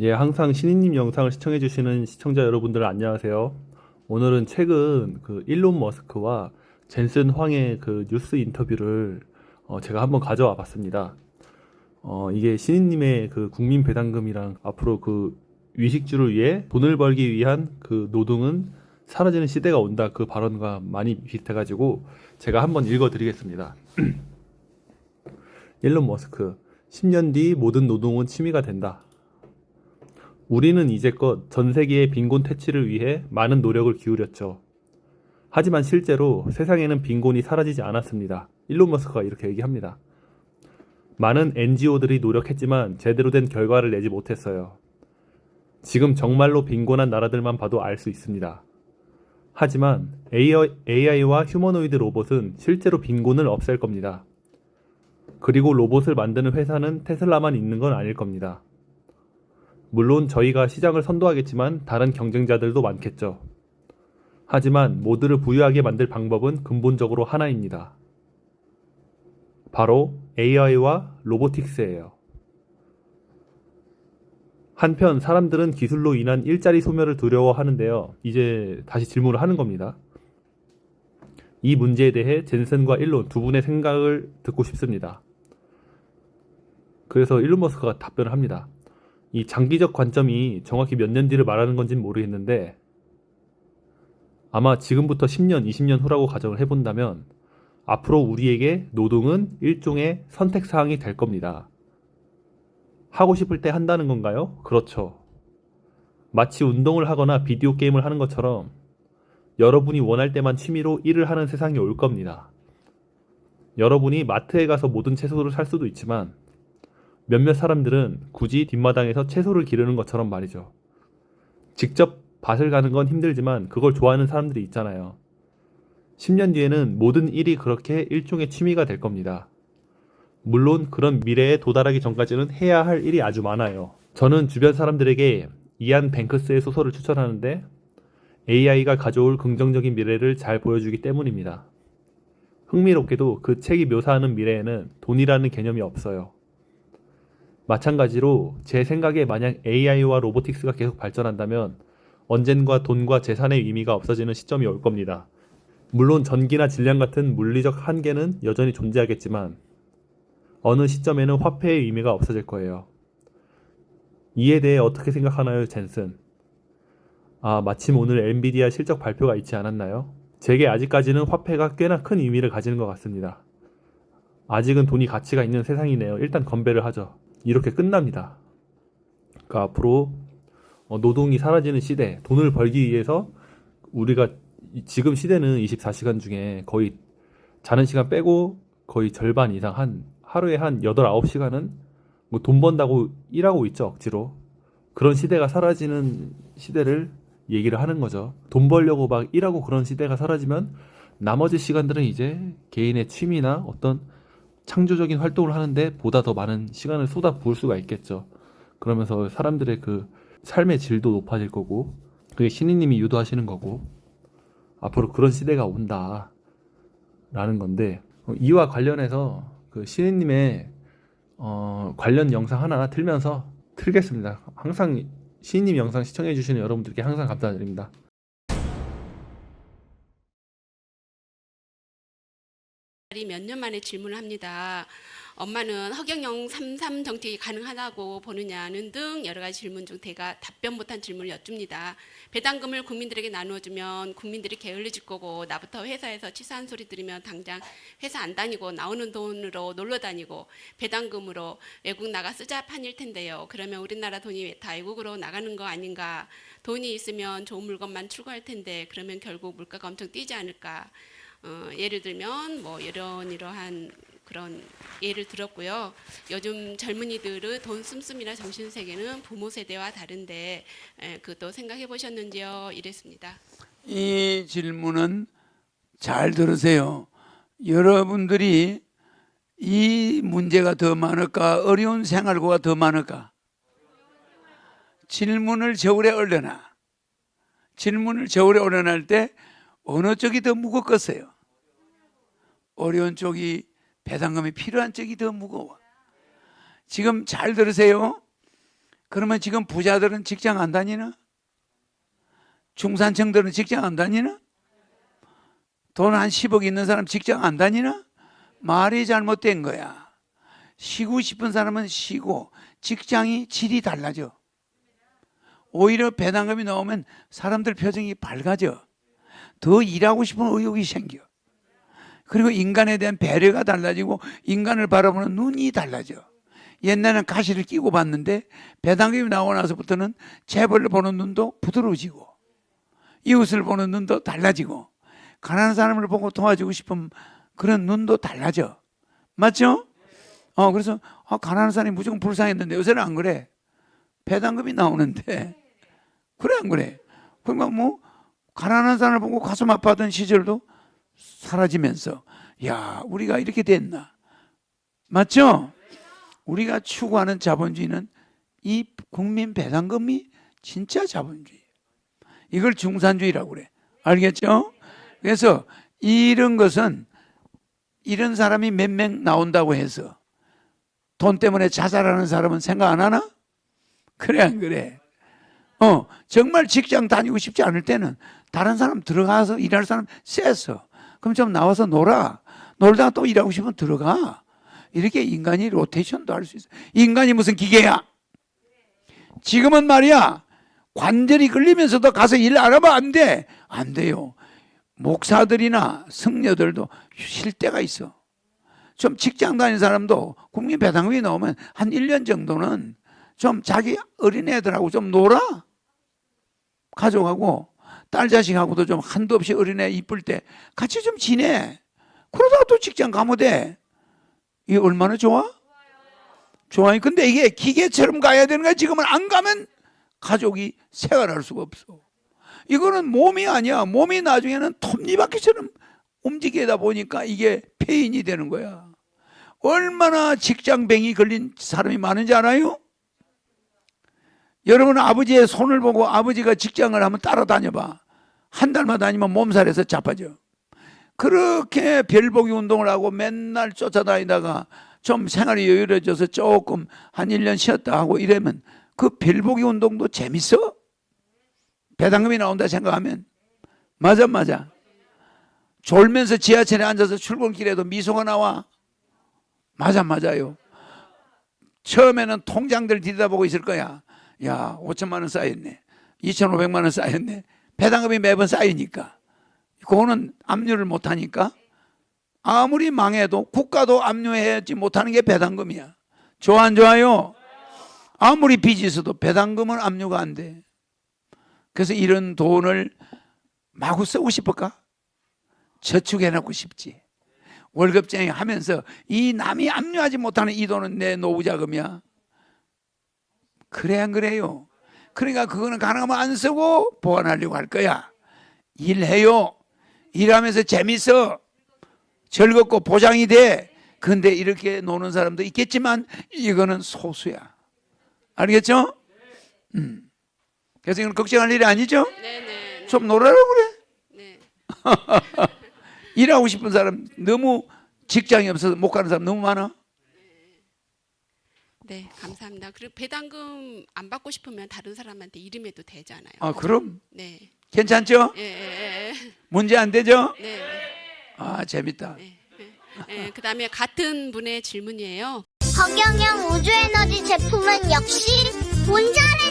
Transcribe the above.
예, 항상 신인님 영상을 시청해 주시는 시청자 여러분들 안녕하세요. 오늘은 최근 그 일론 머스크와 젠슨 황의 그 뉴스 인터뷰를 어, 제가 한번 가져와 봤습니다. 어, 이게 신인님의 그 국민 배당금이랑 앞으로 그 위식주를 위해 돈을 벌기 위한 그 노동은 사라지는 시대가 온다 그 발언과 많이 비슷해가지고 제가 한번 읽어드리겠습니다. 일론 머스크 10년 뒤 모든 노동은 취미가 된다. 우리는 이제껏 전 세계의 빈곤 퇴치를 위해 많은 노력을 기울였죠. 하지만 실제로 세상에는 빈곤이 사라지지 않았습니다. 일론 머스크가 이렇게 얘기합니다. 많은 NGO들이 노력했지만 제대로 된 결과를 내지 못했어요. 지금 정말로 빈곤한 나라들만 봐도 알 수 있습니다. 하지만 AI와 휴머노이드 로봇은 실제로 빈곤을 없앨 겁니다. 그리고 로봇을 만드는 회사는 테슬라만 있는 건 아닐 겁니다. 물론 저희가 시장을 선도하겠지만 다른 경쟁자들도 많겠죠. 하지만 모두를 부유하게 만들 방법은 근본적으로 하나입니다. 바로 AI와 로보틱스예요. 한편 사람들은 기술로 인한 일자리 소멸을 두려워하는데요. 이제 다시 질문을 하는 겁니다. 이 문제에 대해 젠슨과 일론 두 분의 생각을 듣고 싶습니다. 그래서 일론 머스크가 답변을 합니다. 이 장기적 관점이 정확히 몇 년 뒤를 말하는 건지는 모르겠는데 아마 지금부터 10년, 20년 후라고 가정을 해본다면 앞으로 우리에게 노동은 일종의 선택사항이 될 겁니다. 하고 싶을 때 한다는 건가요? 그렇죠. 마치 운동을 하거나 비디오 게임을 하는 것처럼 여러분이 원할 때만 취미로 일을 하는 세상이 올 겁니다. 여러분이 마트에 가서 모든 채소를 살 수도 있지만 몇몇 사람들은 굳이 뒷마당에서 채소를 기르는 것처럼 말이죠. 직접 밭을 가는 건 힘들지만 그걸 좋아하는 사람들이 있잖아요. 10년 뒤에는 모든 일이 그렇게 일종의 취미가 될 겁니다. 물론 그런 미래에 도달하기 전까지는 해야 할 일이 아주 많아요. 저는 주변 사람들에게 이안 뱅크스의 소설을 추천하는데 AI가 가져올 긍정적인 미래를 잘 보여주기 때문입니다. 흥미롭게도 그 책이 묘사하는 미래에는 돈이라는 개념이 없어요. 마찬가지로 제 생각에 만약 AI와 로보틱스가 계속 발전한다면 언젠가 돈과 재산의 의미가 없어지는 시점이 올 겁니다. 물론 전기나 질량 같은 물리적 한계는 여전히 존재하겠지만 어느 시점에는 화폐의 의미가 없어질 거예요. 이에 대해 어떻게 생각하나요, 젠슨? 아, 마침 오늘 엔비디아 실적 발표가 있지 않았나요? 제게 아직까지는 화폐가 꽤나 큰 의미를 가지는 것 같습니다. 아직은 돈이 가치가 있는 세상이네요. 일단 건배를 하죠. 이렇게 끝납니다. 그러니까 앞으로 어, 노동이 사라지는 시대, 돈을 벌기 위해서 우리가 이- 지금 시대는 24시간 중에 거의 자는 시간 빼고 거의 절반 이상 한 하루에 한 8, 9시간은 뭐 돈 번다고 일하고 있죠, 억지로. 그런 시대가 사라지는 시대를 얘기를 하는 거죠. 돈 벌려고 막 일하고 그런 시대가 사라지면 나머지 시간들은 이제 개인의 취미나 어떤 창조적인 활동을 하는데 보다 더 많은 시간을 쏟아 부을 수가 있겠죠. 그러면서 사람들의 그 삶의 질도 높아질 거고, 그게 신인님이 유도하시는 거고, 앞으로 그런 시대가 온다. 라는 건데, 어, 이와 관련해서 그 신인님의 어, 관련 영상 하나 틀면서 틀겠습니다. 항상 신인님 영상 시청해 주시는 여러분들께 항상 감사드립니다. 몇 년 만에 질문을 합니다. 엄마는 허경영 33 정책이 가능하다고 보느냐는 등 여러 가지 질문 중 제가 답변 못한 질문을 여쭙니다. 배당금을 국민들에게 나누어주면 국민들이 게을러질 거고 나부터 회사에서 치사한 소리 들으면 당장 회사 안 다니고 나오는 돈으로 놀러 다니고 배당금으로 외국 나가 쓰자 판일 텐데요. 그러면 우리나라 돈이 다 외국으로 나가는 거 아닌가? 돈이 있으면 좋은 물건만 추구할 텐데 그러면 결국 물가가 엄청 뛰지 않을까? 어, 예를 들면 뭐 이런 이러한 그런 예를 들었고요. 요즘 젊은이들의 돈 씀씀이나 정신 세계는 부모 세대와 다른데 에, 그것도 생각해 보셨는지요? 이랬습니다. 이 질문은 잘 들으세요. 여러분들이 이 문제가 더 많을까 어려운 생활고가 더 많을까? 질문을 저울에 올려놔. 질문을 저울에 올려놓을 때 어느 쪽이 더 무겁겠어요? 어려운 쪽이 배당금이 필요한 쪽이 더 무거워. 지금 잘 들으세요. 그러면 지금 부자들은 직장 안 다니나? 중산층들은 직장 안 다니나? 돈 한 10억 있는 사람 직장 안 다니나? 말이 잘못된 거야. 쉬고 싶은 사람은 쉬고 직장이 질이 달라져. 오히려 배당금이 나오면 사람들 표정이 밝아져. 더 일하고 싶은 의욕이 생겨. 그리고 인간에 대한 배려가 달라지고 인간을 바라보는 눈이 달라져. 옛날에는 가시를 끼고 봤는데 배당금이 나오고 나서부터는 재벌을 보는 눈도 부드러워지고 이웃을 보는 눈도 달라지고 가난한 사람을 보고 도와주고 싶은 그런 눈도 달라져. 맞죠? 어, 그래서 아, 가난한 사람이 무조건 불쌍했는데 요새는 안 그래. 배당금이 나오는데 그래 안 그래? 그러니까 뭐 가난한 사람을 보고 가슴 아파하던 시절도 사라지면서 야 우리가 이렇게 됐나 맞죠? 우리가 추구하는 자본주의는 이 국민 배당금이 진짜 자본주의. 이걸 중산주의라고 그래. 알겠죠? 그래서 이런 것은 이런 사람이 몇 명 나온다고 해서 돈 때문에 자살하는 사람은 생각 안 하나? 그래 안 그래? 어 정말 직장 다니고 싶지 않을 때는 다른 사람 들어가서 일할 사람 쎄서 그럼 좀 나와서 놀아 놀다가 또 일하고 싶으면 들어가 이렇게 인간이 로테이션도 할 수 있어 인간이 무슨 기계야 지금은 말이야 관절이 끌리면서도 가서 일 안 하면 안 돼. 안 돼요. 목사들이나 승려들도 쉴 때가 있어. 좀 직장 다니는 사람도 국민 배당금이 나오면 한 1년 정도는 좀 자기 어린애들하고 좀 놀아. 가족하고 딸 자식하고도 좀 한도 없이 어린애 이쁠 때 같이 좀 지내. 그러다가 또 직장 가면 돼. 이게 얼마나 좋아? 좋아요. 근데 이게 기계처럼 가야 되는 거야. 지금은 안 가면 가족이 생활할 수가 없어. 이거는 몸이 아니야. 몸이 나중에는 톱니바퀴처럼 움직이다 보니까 이게 폐인이 되는 거야. 얼마나 직장병이 걸린 사람이 많은지 알아요? 여러분 아버지의 손을 보고 아버지가 직장을 한번 따라다녀 봐. 한 달만 다니면 몸살에서 자빠져. 그렇게 별보기 운동을 하고 맨날 쫓아다니다가 좀 생활이 여유로워져서 조금 한 1년 쉬었다 하고 이러면 그 별보기 운동도 재밌어? 배당금이 나온다 생각하면 맞아 맞아 졸면서 지하철에 앉아서 출근길에도 미소가 나와 맞아 맞아요 처음에는 통장들 들여다보고 있을 거야 야 5천만 원 쌓였네 2,500만 원 쌓였네 배당금이 매번 쌓이니까 그거는 압류를 못 하니까 아무리 망해도 국가도 압류하지 못하는 게 배당금이야 좋아 안 좋아요? 아무리 빚이 있어도 배당금은 압류가 안 돼. 그래서 이런 돈을 마구 쓰고 싶을까? 저축해놓고 싶지. 월급쟁이 하면서 이 남이 압류하지 못하는 이 돈은 내 노후 자금이야. 그래 안 그래요? 그러니까 그거는 가능하면 안 쓰고 보관하려고 할 거야. 일해요. 일하면서 재밌어. 즐겁고 보장이 돼. 근데 이렇게 노는 사람도 있겠지만 이거는 소수야. 알겠죠? 음. 그래서 이건 걱정할 일이 아니죠? 네네. 좀 놀아라고 그래. 네. 일하고 싶은 사람 너무 직장이 없어서 못 가는 사람 너무 많아. 네, 감사합니다. 그리고 배당금 안 받고 싶으면 다른 사람한테 이름해도 되잖아요. 아 그럼 네. 괜찮죠? 예, 예, 예. 문제 안 되죠? 네. 아 재밌다. 예, 그다음에 같은 분의 질문이에요. 허경영 우주에너지 제품은 역시 본전